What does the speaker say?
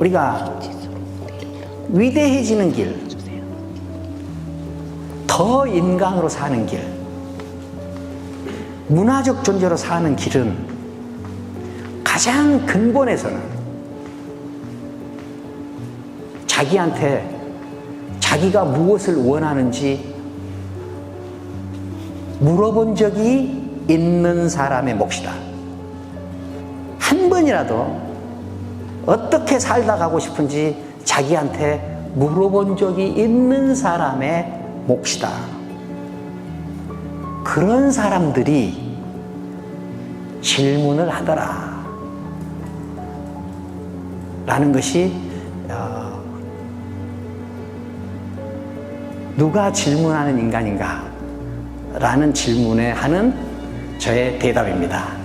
우리가 위대해지는 길, 더 인간으로 사는 길, 문화적 존재로 사는 길은 가장 근본에서는 자기한테 자기가 무엇을 원하는지 물어본 적이 있는 사람의 몫이다. 한 번이라도 어떻게 살다 가고 싶은지 자기한테 물어본 적이 있는 사람의 몫이다. 그런 사람들이 질문을 하더라. 라는 것이, 어, 누가 질문하는 인간인가? 라는 질문에 하는 저의 대답입니다.